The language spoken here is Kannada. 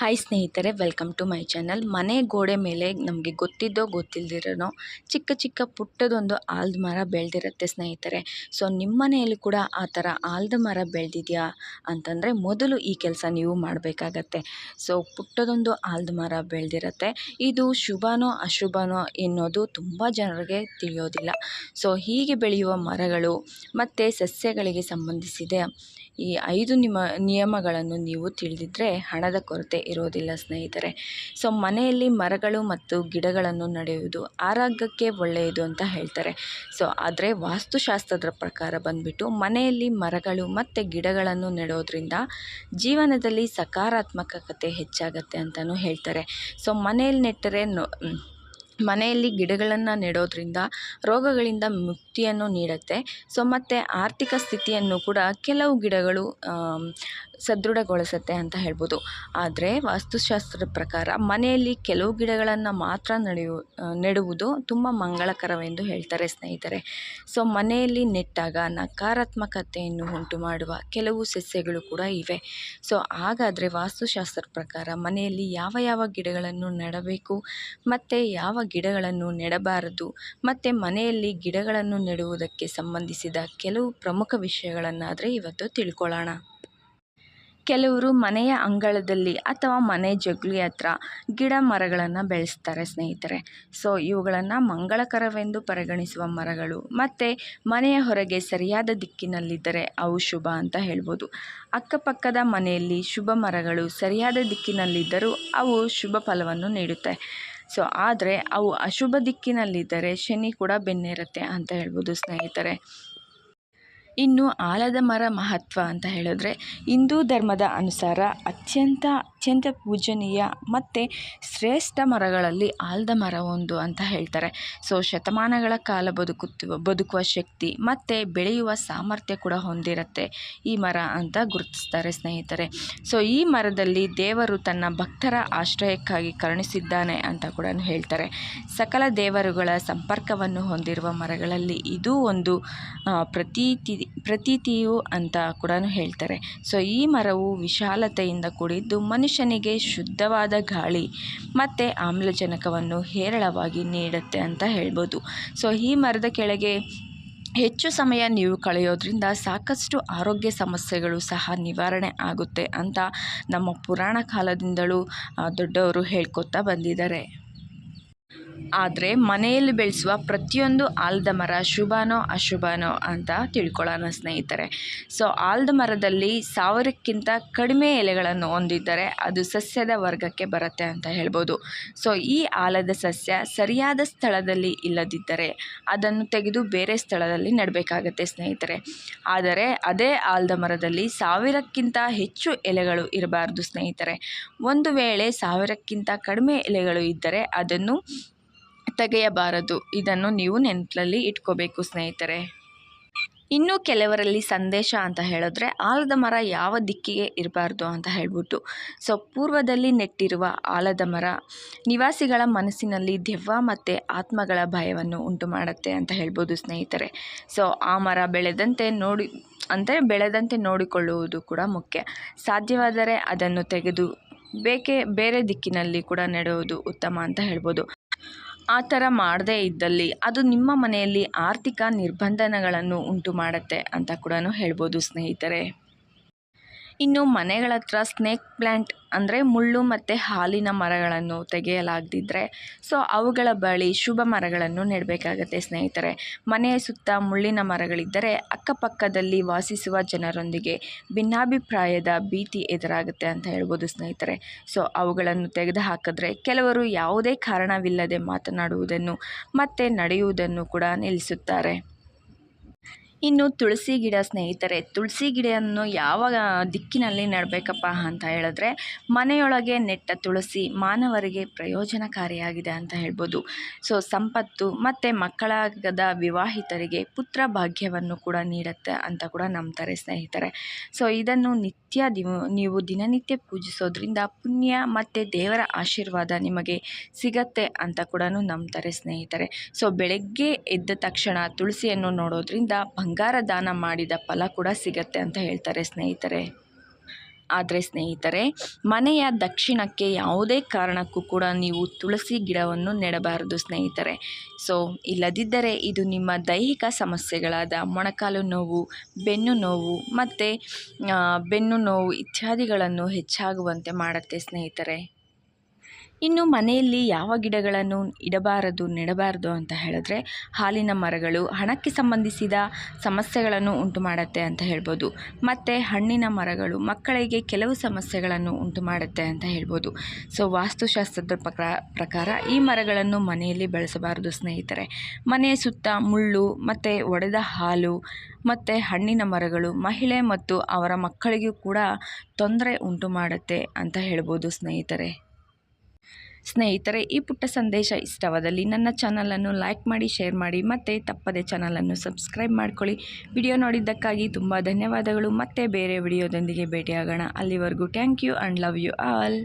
ಹಾಯ್ ಸ್ನೇಹಿತರೆ ವೆಲ್ಕಮ್ ಟು ಮೈ ಚಾನಲ್ ಮನೆ ಗೋಡೆ ಮೇಲೆ ನಮಗೆ ಗೊತ್ತಿದ್ದೋ ಗೊತ್ತಿಲ್ಲದಿರೋನೋ ಚಿಕ್ಕ ಚಿಕ್ಕ ಪುಟ್ಟದೊಂದು ಆಲ್ದ ಮರ ಬೆಳೆದಿರುತ್ತೆ ಸ್ನೇಹಿತರೆ. ಸೊ ನಿಮ್ಮ ಮನೆಯಲ್ಲಿ ಕೂಡ ಆ ಥರ ಆಲ್ದ ಮರ ಬೆಳೆದಿದೆಯಾ ಅಂತಂದರೆ ಮೊದಲು ಈ ಕೆಲಸ ನೀವು ಮಾಡಬೇಕಾಗತ್ತೆ. ಸೊ ಪುಟ್ಟದೊಂದು ಆಲ್ದ ಮರ ಬೆಳೆದಿರುತ್ತೆ. ಇದು ಶುಭನೋ ಅಶುಭನೋ ಎನ್ನೋದು ತುಂಬ ಜನರಿಗೆ ತಿಳಿಯೋದಿಲ್ಲ. ಸೊ ಹೀಗೆ ಬೆಳೆಯುವ ಮರಗಳು ಮತ್ತು ಸಸ್ಯಗಳಿಗೆ ಸಂಬಂಧಿಸಿದ. ಈ ಐದು ನಿಮ, ನಿಯಮಗಳನ್ನು ನೀವು ತಿಳಿದಿದ್ದರೆ ಹಣದ ಕೊರತೆ ಇರೋದಿಲ್ಲ ಸ್ನೇಹಿತರೆ. ಸೊ, ಮನೆಯಲ್ಲಿ ಮರಗಳು ಮತ್ತು ಗಿಡಗಳನ್ನು ನಡೆಯುವುದು ಆರೋಗ್ಯಕ್ಕೆ ಒಳ್ಳೆಯದು ಅಂತ ಹೇಳ್ತಾರೆ. ಸೊ, ಆದರೆ ವಾಸ್ತುಶಾಸ್ತ್ರದ ಪ್ರಕಾರ ಬಂದುಬಿಟ್ಟು ಮನೆಯಲ್ಲಿ ಮರಗಳು ಮತ್ತು ಗಿಡಗಳನ್ನು ನೆಡೋದ್ರಿಂದ ಜೀವನದಲ್ಲಿ ಸಕಾರಾತ್ಮಕತೆ ಹೆಚ್ಚಾಗತ್ತೆ ಅಂತಲೂ ಹೇಳ್ತಾರೆ. ಸೊ, ಮನೆಯಲ್ಲಿ ನೆಟ್ಟರೆ ಮನೆಯಲ್ಲಿ ಗಿಡಗಳನ್ನು ನೆಡೋದ್ರಿಂದ ರೋಗಗಳಿಂದ ಮುಕ್ತಿಯನ್ನು ನೀಡುತ್ತೆ. ಸೊ ಮತ್ತು ಆರ್ಥಿಕ ಸ್ಥಿತಿಯನ್ನು ಕೂಡ ಕೆಲವು ಗಿಡಗಳು ಸದೃಢಗೊಳಿಸುತ್ತೆ ಅಂತ ಹೇಳ್ಬೋದು. ಆದರೆ ವಾಸ್ತುಶಾಸ್ತ್ರದ ಪ್ರಕಾರ ಮನೆಯಲ್ಲಿ ಕೆಲವು ಗಿಡಗಳನ್ನು ಮಾತ್ರ ನಡೆಯು ನೆಡುವುದು ತುಂಬ ಮಂಗಳಕರವೆಂದು ಹೇಳ್ತಾರೆ ಸ್ನೇಹಿತರೆ. ಸೊ ಮನೆಯಲ್ಲಿ ನೆಟ್ಟಾಗ ನಕಾರಾತ್ಮಕತೆಯನ್ನು ಉಂಟು ಮಾಡುವ ಕೆಲವು ಸಸ್ಯಗಳು ಕೂಡ ಇವೆ. ಸೊ ಹಾಗಾದರೆ ವಾಸ್ತುಶಾಸ್ತ್ರದ ಪ್ರಕಾರ ಮನೆಯಲ್ಲಿ ಯಾವ ಯಾವ ಗಿಡಗಳನ್ನು ನೆಡಬೇಕು, ಮತ್ತು ಯಾವ ಗಿಡಗಳನ್ನು ನೆಡಬಾರದು, ಮತ್ತು ಮನೆಯಲ್ಲಿ ಗಿಡಗಳನ್ನು ನೆಡುವುದಕ್ಕೆ ಸಂಬಂಧಿಸಿದ ಕೆಲವು ಪ್ರಮುಖ ವಿಷಯಗಳನ್ನಾದರೆ ಇವತ್ತು ತಿಳ್ಕೊಳ್ಳೋಣ. ಕೆಲವರು ಮನೆಯ ಅಂಗಳದಲ್ಲಿ ಅಥವಾ ಮನೆ ಜಗುಲಿ ಹತ್ರ ಗಿಡ ಮರಗಳನ್ನು ಬೆಳೆಸ್ತಾರೆ ಸ್ನೇಹಿತರೆ. ಸೊ, ಇವುಗಳನ್ನು ಮಂಗಳಕರವೆಂದು ಪರಿಗಣಿಸುವ ಮರಗಳು ಮತ್ತು ಮನೆಯ ಹೊರಗೆ ಸರಿಯಾದ ದಿಕ್ಕಿನಲ್ಲಿದ್ದರೆ ಅವು ಶುಭ ಅಂತ ಹೇಳ್ಬೋದು. ಅಕ್ಕಪಕ್ಕದ ಮನೆಯಲ್ಲಿ ಶುಭ ಮರಗಳು ಸರಿಯಾದ ದಿಕ್ಕಿನಲ್ಲಿದ್ದರೂ ಅವು ಶುಭ ಫಲವನ್ನು ನೀಡುತ್ತೆ. ಸೊ, ಆದರೆ ಅವು ಅಶುಭ ದಿಕ್ಕಿನಲ್ಲಿದ್ದರೆ ಶನಿ ಕೂಡ ಬೆನ್ನೇರುತ್ತೆ ಅಂತ ಹೇಳ್ಬೋದು ಸ್ನೇಹಿತರೆ. ಇನ್ನು ಆಲದ ಮರ ಮಹತ್ವ ಅಂತ ಹೇಳಿದ್ರೆ ಹಿಂದೂ ಧರ್ಮದ ಅನುಸಾರ ಅತ್ಯಂತ ಅತ್ಯಂತ ಪೂಜನೀಯ ಮತ್ತು ಶ್ರೇಷ್ಠ ಮರಗಳಲ್ಲಿ ಆಲದ ಮರ ಒಂದು ಅಂತ ಹೇಳ್ತಾರೆ. ಸೊ, ಶತಮಾನಗಳ ಕಾಲ ಬದುಕುತ್ತ ಬದುಕುವ ಶಕ್ತಿ ಮತ್ತು ಬೆಳೆಯುವ ಸಾಮರ್ಥ್ಯ ಕೂಡ ಹೊಂದಿರುತ್ತೆ ಈ ಮರ ಅಂತ ಗುರುತಿಸ್ತಾರೆ ಸ್ನೇಹಿತರೆ. ಸೊ, ಈ ಮರದಲ್ಲಿ ದೇವರು ತನ್ನ ಭಕ್ತರ ಆಶ್ರಯಕ್ಕಾಗಿ ಕರುಣಿಸಿದ್ದಾನೆ ಅಂತ ಕೂಡ ಹೇಳ್ತಾರೆ. ಸಕಲ ದೇವರುಗಳ ಸಂಪರ್ಕವನ್ನು ಹೊಂದಿರುವ ಮರಗಳಲ್ಲಿ ಇದು ಒಂದು ಪ್ರತೀತಿ, ಪ್ರತೀತಿಯು ಅಂತ ಕೂಡ ಹೇಳ್ತಾರೆ. ಸೊ, ಈ ಮರವು ವಿಶಾಲತೆಯಿಂದ ಕೂಡಿದ್ದು ಮನುಷ್ಯನಿಗೆ ಶುದ್ಧವಾದ ಗಾಳಿ ಮತ್ತು ಆಮ್ಲಜನಕವನ್ನು ಹೇರಳವಾಗಿ ನೀಡುತ್ತೆ ಅಂತ ಹೇಳ್ಬೋದು. ಸೊ ಈ ಮರದ ಕೆಳಗೆ ಹೆಚ್ಚು ಸಮಯ ನೀವು ಕಳೆಯೋದ್ರಿಂದ ಸಾಕಷ್ಟು ಆರೋಗ್ಯ ಸಮಸ್ಯೆಗಳು ಸಹ ನಿವಾರಣೆ ಆಗುತ್ತೆ ಅಂತ ನಮ್ಮ ಪುರಾಣ ಕಾಲದಿಂದಲೂ ದೊಡ್ಡವರು ಹೇಳ್ಕೊತಾ ಬಂದಿದ್ದಾರೆ. ಆದರೆ ಮನೆಯಲ್ಲಿ ಬೆಳೆಸುವ ಪ್ರತಿಯೊಂದು ಆಲದ ಮರ ಶುಭನೋ ಅಶುಭನೋ ಅಂತ ತಿಳ್ಕೊಳ್ಳೋಣ ಸ್ನೇಹಿತರೆ. ಸೊ ಆಲದ ಮರದಲ್ಲಿ ಸಾವಿರಕ್ಕಿಂತ ಕಡಿಮೆ ಎಲೆಗಳನ್ನು ಹೊಂದಿದ್ದರೆ ಅದು ಸಸ್ಯದ ವರ್ಗಕ್ಕೆ ಬರುತ್ತೆ ಅಂತ ಹೇಳ್ಬೋದು. ಸೊ, ಈ ಆಲದ ಸಸ್ಯ ಸರಿಯಾದ ಸ್ಥಳದಲ್ಲಿ ಇಲ್ಲದಿದ್ದರೆ ಅದನ್ನು ತೆಗೆದು ಬೇರೆ ಸ್ಥಳದಲ್ಲಿ ನೆಡಬೇಕಾಗತ್ತೆ ಸ್ನೇಹಿತರೆ. ಆದರೆ ಅದೇ ಆಲದ ಮರದಲ್ಲಿ ಸಾವಿರಕ್ಕಿಂತ ಹೆಚ್ಚು ಎಲೆಗಳು ಇರಬಾರ್ದು ಸ್ನೇಹಿತರೆ. ಒಂದು ವೇಳೆ ಸಾವಿರಕ್ಕಿಂತ ಕಡಿಮೆ ಎಲೆಗಳು ಇದ್ದರೆ ಅದನ್ನು ತೆಗೆಯಬಾರದು ಇದನ್ನು ನೀವು ನೆನಪಲ್ಲಿ ಇಟ್ಕೋಬೇಕು ಸ್ನೇಹಿತರೆ. ಇನ್ನು ಕೆಲವರಲ್ಲಿ ಸಂದೇಶ ಅಂತ ಹೇಳಿದ್ರೆ, ಆಲದ ಮರ ಯಾವ ದಿಕ್ಕಿಗೆ ಇರಬಾರ್ದು ಅಂತ ಹೇಳ್ಬಿಟ್ಟು. ಸೊ, ಪೂರ್ವದಲ್ಲಿ ನೆಟ್ಟಿರುವ ಆಲದ ಮರ ನಿವಾಸಿಗಳ ಮನಸ್ಸಿನಲ್ಲಿ ದೆವ್ವ ಮತ್ತು ಆತ್ಮಗಳ ಭಯವನ್ನು ಉಂಟು ಮಾಡುತ್ತೆ ಅಂತ ಹೇಳ್ಬೋದು ಸ್ನೇಹಿತರೆ. ಸೊ, ಆ ಮರ ಬೆಳೆದಂತೆ ನೋಡಿ, ಅಂದರೆ ಬೆಳೆದಂತೆ ನೋಡಿಕೊಳ್ಳುವುದು ಕೂಡ ಮುಖ್ಯ. ಸಾಧ್ಯವಾದರೆ ಅದನ್ನು ತೆಗೆದು ಬೇಕೆ, ಬೇರೆ ದಿಕ್ಕಿನಲ್ಲಿ ಕೂಡ ನೆಡುವುದು ಉತ್ತಮ ಅಂತ ಹೇಳ್ಬೋದು. ಆ ಥರ ಮಾಡದೇ ಇದ್ದಲ್ಲಿ ಅದು ನಿಮ್ಮ ಮನೆಯಲ್ಲಿ ಆರ್ಥಿಕ ನಿರ್ಬಂಧನಗಳನ್ನು ಉಂಟು ಮಾಡುತ್ತೆ ಅಂತ ಕೂಡ ಹೇಳ್ಬೋದು ಸ್ನೇಹಿತರೆ. ಇನ್ನು ಮನೆಗಳ ಹತ್ರ ಸ್ನೇಕ್ ಪ್ಲ್ಯಾಂಟ್ ಅಂದರೆ ಮುಳ್ಳು ಮತ್ತು ಹಾಲಿನ ಮರಗಳನ್ನು ತೆಗೆಯಲಾಗದಿದ್ದರೆ ಸೊ ಅವುಗಳ ಬಳಿ ಶುಭ ಮರಗಳನ್ನು ನೆಡಬೇಕಾಗತ್ತೆ ಸ್ನೇಹಿತರೆ. ಮನೆಯ ಸುತ್ತ ಮುಳ್ಳಿನ ಮರಗಳಿದ್ದರೆ ಅಕ್ಕಪಕ್ಕದಲ್ಲಿ ವಾಸಿಸುವ ಜನರೊಂದಿಗೆ ಭಿನ್ನಾಭಿಪ್ರಾಯದ ಭೀತಿ ಎದುರಾಗುತ್ತೆ ಅಂತ ಹೇಳ್ಬೋದು ಸ್ನೇಹಿತರೆ. ಸೊ ಅವುಗಳನ್ನು ತೆಗೆದು ಹಾಕಿದ್ರೆ ಕೆಲವರು ಯಾವುದೇ ಕಾರಣವಿಲ್ಲದೆ ಮಾತನಾಡುವುದನ್ನು ಮತ್ತು ನಡೆಯುವುದನ್ನು ಕೂಡ ನಿಲ್ಲಿಸುತ್ತಾರೆ. ಇನ್ನು ತುಳಸಿ ಗಿಡ ಸ್ನೇಹಿತರೆ, ತುಳಸಿ ಗಿಡವನ್ನು ಯಾವ ದಿಕ್ಕಿನಲ್ಲಿ ನೆಡಬೇಕಪ್ಪ ಅಂತ ಹೇಳಿದ್ರೆ ಮನೆಯೊಳಗೆ ನೆಟ್ಟ ತುಳಸಿ ಮಾನವರಿಗೆ ಪ್ರಯೋಜನಕಾರಿಯಾಗಿದೆ ಅಂತ ಹೇಳ್ಬೋದು. ಸೊ ಸಂಪತ್ತು ಮತ್ತು ಮಕ್ಕಳಾಗದ ವಿವಾಹಿತರಿಗೆ ಪುತ್ರ ಭಾಗ್ಯವನ್ನು ಕೂಡ ನೀಡುತ್ತೆ ಅಂತ ಕೂಡ ನಂಬ್ತಾರೆ ಸ್ನೇಹಿತರೆ. ಸೊ ಇದನ್ನು ನಿತ್ಯ ನೀವು ದಿನನಿತ್ಯ ಪೂಜಿಸೋದ್ರಿಂದ ಪುಣ್ಯ ಮತ್ತು ದೇವರ ಆಶೀರ್ವಾದ ನಿಮಗೆ ಸಿಗತ್ತೆ ಅಂತ ಕೂಡ ನಂಬ್ತಾರೆ ಸ್ನೇಹಿತರೆ. ಸೊ ಬೆಳಗ್ಗೆ ಎದ್ದ ತಕ್ಷಣ ತುಳಸಿಯನ್ನು ನೋಡೋದ್ರಿಂದ ಬಂಗಾರ ದಾನ ಮಾಡಿದ ಫಲ ಕೂಡ ಸಿಗತ್ತೆ ಅಂತ ಹೇಳ್ತಾರೆ ಸ್ನೇಹಿತರೆ. ಆದರೆ ಸ್ನೇಹಿತರೆ, ಮನೆಯ ದಕ್ಷಿಣಕ್ಕೆ ಯಾವುದೇ ಕಾರಣಕ್ಕೂ ಕೂಡ ನೀವು ತುಳಸಿ ಗಿಡವನ್ನು ನೆಡಬಾರದು ಸ್ನೇಹಿತರೆ. ಸೊ ಇಲ್ಲದಿದ್ದರೆ ಇದು ನಿಮ್ಮ ದೈಹಿಕ ಸಮಸ್ಯೆಗಳಾದ ಮೊಣಕಾಲು ನೋವು, ಬೆನ್ನು ನೋವು ಮತ್ತು ಬೆನ್ನು ನೋವು ಇತ್ಯಾದಿಗಳನ್ನು ಹೆಚ್ಚಾಗುವಂತೆ ಮಾಡುತ್ತೆ ಸ್ನೇಹಿತರೆ. ಇನ್ನು ಮನೆಯಲ್ಲಿ ಯಾವ ಗಿಡಗಳನ್ನು ಇಡಬಾರದು, ನೆಡಬಾರದು ಅಂತ ಹೇಳಿದ್ರೆ ಹಾಲಿನ ಮರಗಳು ಹಣಕ್ಕೆ ಸಂಬಂಧಿಸಿದ ಸಮಸ್ಯೆಗಳನ್ನು ಉಂಟು ಮಾಡುತ್ತೆ ಅಂತ ಹೇಳ್ಬೋದು. ಮತ್ತು ಹಣ್ಣಿನ ಮರಗಳು ಮಕ್ಕಳಿಗೆ ಕೆಲವು ಸಮಸ್ಯೆಗಳನ್ನು ಉಂಟು ಮಾಡುತ್ತೆ ಅಂತ ಹೇಳ್ಬೋದು. ಸೊ ವಾಸ್ತುಶಾಸ್ತ್ರದ ಪ್ರಕಾರ ಪ್ರಕಾರ ಈ ಮರಗಳನ್ನು ಮನೆಯಲ್ಲಿ ಬೆಳೆಸಬಾರದು ಸ್ನೇಹಿತರೆ. ಮನೆಯ ಸುತ್ತ ಮುಳ್ಳು, ಮತ್ತು ಒಡೆದ ಹಾಲು, ಮತ್ತು ಹಣ್ಣಿನ ಮರಗಳು ಮಹಿಳೆ ಮತ್ತು ಅವರ ಮಕ್ಕಳಿಗೂ ಕೂಡ ತೊಂದರೆ ಉಂಟು ಮಾಡುತ್ತೆ ಅಂತ ಹೇಳ್ಬೋದು ಸ್ನೇಹಿತರೆ. ಸ್ನೇಹಿತರೆ, ಈ ಪುಟ್ಟ ಸಂದೇಶ ಇಷ್ಟವಾದಲ್ಲಿ ನನ್ನ ಚಾನಲನ್ನು ಲೈಕ್ ಮಾಡಿ, ಶೇರ್ ಮಾಡಿ, ಮತ್ತು ತಪ್ಪದೆ ಚಾನಲನ್ನು ಸಬ್ಸ್ಕ್ರೈಬ್ ಮಾಡ್ಕೊಳ್ಳಿ. ವಿಡಿಯೋ ನೋಡಿದ್ದಕ್ಕಾಗಿ ತುಂಬ ಧನ್ಯವಾದಗಳು. ಮತ್ತೆ ಬೇರೆ ವಿಡಿಯೋದೊಂದಿಗೆ ಭೇಟಿಯಾಗೋಣ. ಅಲ್ಲಿವರೆಗೂ thank you and love you all.